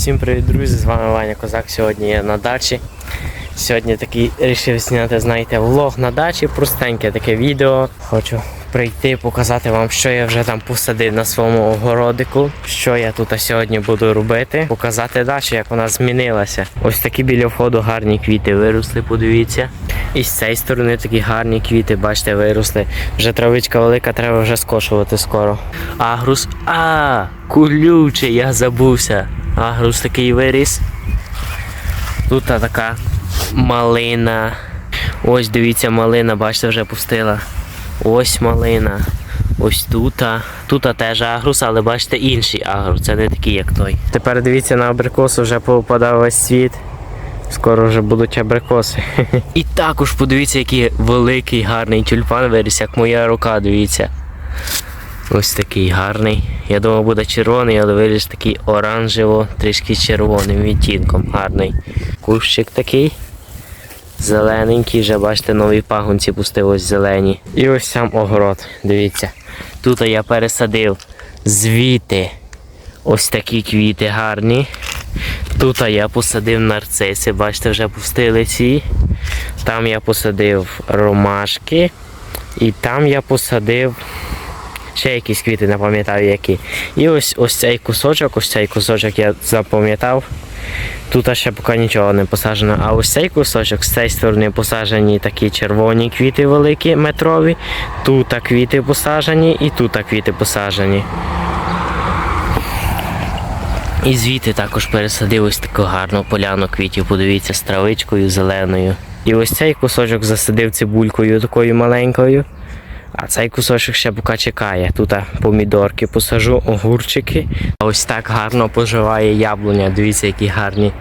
Всім привіт, друзі! З вами Ваня Козак. Сьогодні я на дачі. Сьогодні такий вирішив зняти, знаєте, влог на дачі, простеньке таке відео. Хочу прийти, показати вам, що я вже там посадив на своєму огородику, що я тут сьогодні буду робити. Показати дачу, як вона змінилася. Ось такі біля входу гарні квіти виросли, подивіться. І з цієї сторони такі гарні квіти, бачите, виросли. Вже травичка велика, треба вже скошувати скоро. Агрус. А, колючий, я забувся. Агрус такий виріс. Тут така малина. Ось дивіться, малина, бачите, вже пустила. Ось малина. Ось тут. Тут теж агрус, але бачите інший агрус. Це не такий, як той. Тепер дивіться на абрикосу, вже попадав весь світ. Скоро вже будуть абрикоси. І також подивіться, який великий гарний тюльпан виріс, як моя рука, дивіться. Ось такий гарний. Я думав, буде червоний, але виріс такий оранжево, трішки червоним відтінком. Гарний. Кущик такий. Зелененький, вже бачите, нові пагонці пустив ось зелені. І ось сам огород. Дивіться. Тут я пересадив звіти. Ось такі квіти гарні. Тут я посадив нарциси, бачите, вже пустили ці. Там я посадив ромашки. І там я посадив ще якісь квіти, не пам'ятаю які. І ось ось цей кусочок, ось цей кусочок я запам'ятав. Тут ще поки нічого не посаджено. А ось цей кусочок з цієї сторони посаджені такі червоні квіти великі метрові. Тут квіти посаджені і тут квіти посаджені. І звідти також пересадив ось таку гарну поляну квітів, подивіться, з травичкою зеленою. І ось цей кусочок засадив цибулькою такою маленькою. А цей кусочок ще поки чекає. Тут помідорки посажу, огурчики. Ось так гарно поживає яблуня. Дивіться, які гарні.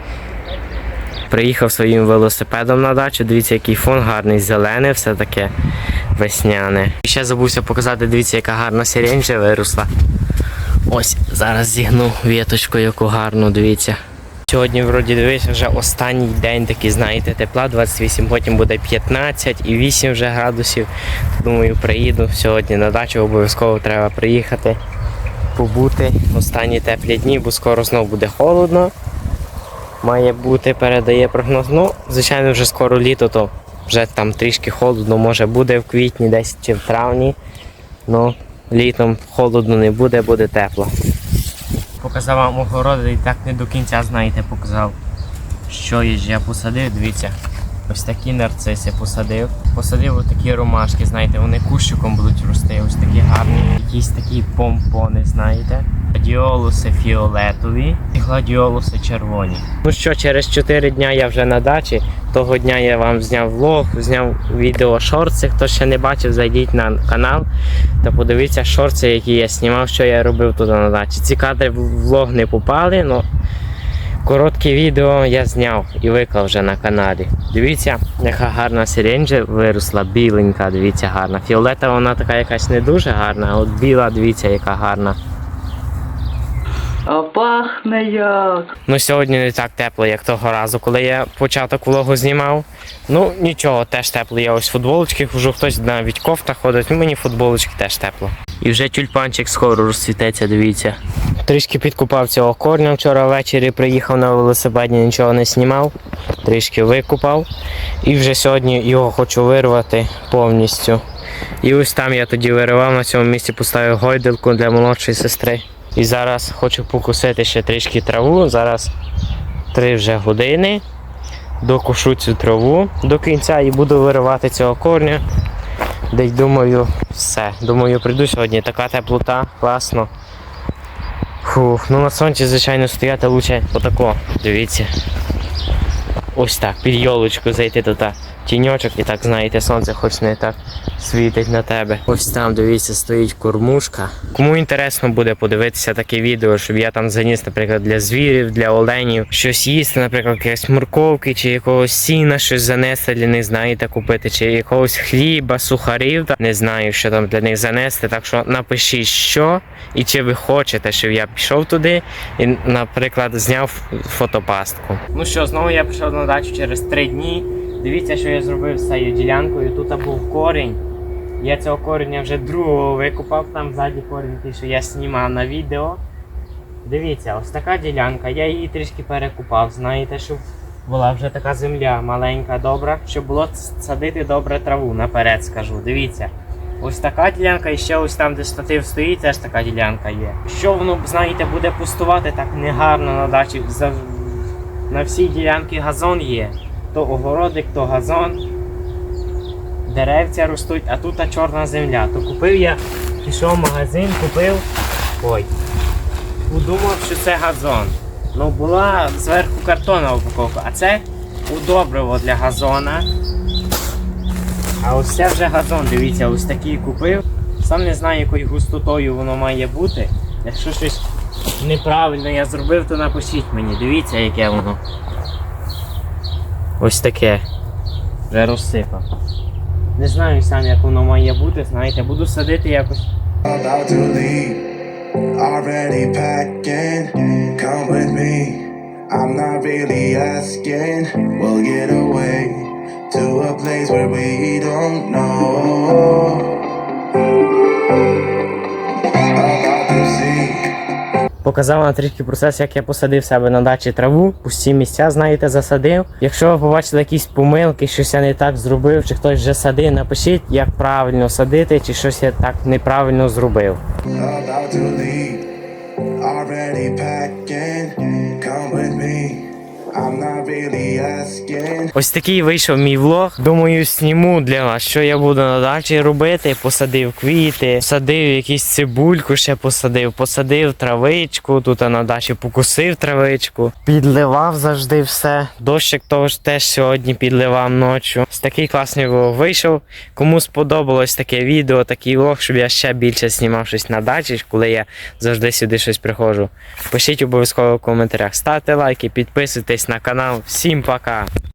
Приїхав своїм велосипедом на дачу. Дивіться, який фон гарний, зелене, все таке весняне. І ще забувся показати, дивіться, яка гарна сиренжа виросла. Ось зараз зігну віточку, яку гарну, дивіться. Сьогодні, вроді, дивися, вже останній день такий, знаєте, тепла 28, потім буде 15 і 8 вже градусів. Думаю, приїду сьогодні на дачу, обов'язково треба приїхати, побути останні теплі дні, бо скоро знов буде холодно. Має бути, передає прогноз. Ну, звичайно, вже скоро літо, то вже там трішки холодно, може буде в квітні, десь чи в травні. Ну, літом холодно не буде, буде тепло. Показав вам огород і так не до кінця, знаєте, показав, що є я посадив, дивіться. Ось такі нарциси посадив. Посадив ось такі ромашки, знаєте, вони кущиком будуть рости, ось такі гарні. Якісь такі помпони, знаєте. Гладіолуси фіолетові і гладіолуси червоні. Ну що, через 4 дня я вже на дачі. Того дня я вам зняв влог, зняв відео шорти. Хто ще не бачив, зайдіть на канал та подивіться шорти, які я знімав, що я робив тут на дачі. Ці кадри в влог не попали, але коротке відео я зняв і виклав вже на каналі. Дивіться, яка гарна сиренджа виросла, біленька, дивіться, гарна. Фіолетова вона така якась не дуже гарна, а от біла, дивіться, яка гарна. А пахне як. Ну сьогодні не так тепло, як того разу, коли я початок влогу знімав. Ну нічого, теж тепло. Я ось в футболочки хожу, хтось навіть кофта ходить, ну мені футболочки теж тепло. І вже тюльпанчик скоро розцвітеться, дивіться. Трішки підкупав цього корня вчора ввечері, приїхав на велосипеді, нічого не знімав, трішки викупав. І вже сьогодні його хочу вирвати повністю. І ось там я тоді виривав, на цьому місці поставив гойдалку для молодшої сестри. І зараз хочу покусити ще трішки траву. Зараз 3 вже години. Докушу цю траву до кінця і буду виривати цього корня. Десь думаю, все. Думаю, прийду сьогодні. Така теплота, класно. Фух, ну на сонці, звичайно, стояти лучше отако. Дивіться. Ось так, під йолочку зайти туди. Тіньочок і так, знаєте, сонце хоч не так світить на тебе. Ось там, дивіться, стоїть кормушка. Кому інтересно буде подивитися таке відео, щоб я там заніс, наприклад, для звірів, для оленів, щось їсти, наприклад, якісь морковки чи якогось сіна, щось занести для них, знаєте, купити, чи якогось хліба, сухарів, та не знаю, що там для них занести. Так що напишіть, що і чи ви хочете, щоб я пішов туди і, наприклад, зняв фотопастку. Ну що, знову я прийшов на дачу через три дні. Дивіться, що я зробив з цією ділянкою. Тут був корінь. Я цього кореня вже другого викопав, там ззаді корінь, той, що я знімав на відео. Дивіться, ось така ділянка, я її трішки перекупав, знаєте, щоб була вже така земля маленька, добра, щоб було садити добре траву наперед, скажу. Дивіться. Ось така ділянка, і ще ось там, де штатив стоїть, теж така ділянка є. Що воно, знаєте, буде пустувати так негарно на дачі. На всій ділянці газон є. То огородик, то газон. Деревця ростуть, а тут чорна земля. То купив я, пішов в магазин, купив. Ой. Подумав, що це газон. Ну була зверху картонна упаковка, а це удобриво для газона. А ось це вже газон, дивіться, ось такий купив. Сам не знаю, якою густотою воно має бути. Якщо щось неправильно я зробив, то напишіть мені. Дивіться, яке воно. Ось таке. Вже розсипав. Не знаю сам, як воно має бути, знаєте, буду садити якось. I'm not really asking. We'll get away to a place where we don't know. Показав на трішки процес, як я посадив себе на дачі траву, пусті місця, знаєте, засадив. Якщо ви побачили якісь помилки, щось я не так зробив, чи хтось вже садив, напишіть, як правильно садити, чи щось я так неправильно зробив. Already packing, come with me. Ось такий вийшов мій влог. Думаю, сніму для вас, що я буду на дачі робити. Посадив квіти, посадив якусь цибульку, ще посадив, посадив травичку. Тут на дачі покусив травичку, підливав завжди все. Дощик того теж сьогодні підливав ночі. Ось такий класний влог вийшов. Кому сподобалось таке відео, такий влог, щоб я ще більше знімав щось на дачі, коли я завжди сюди щось приходжу. Пишіть обов'язково в коментарях, ставте лайки, підписуйтесь на канал. Всім пока!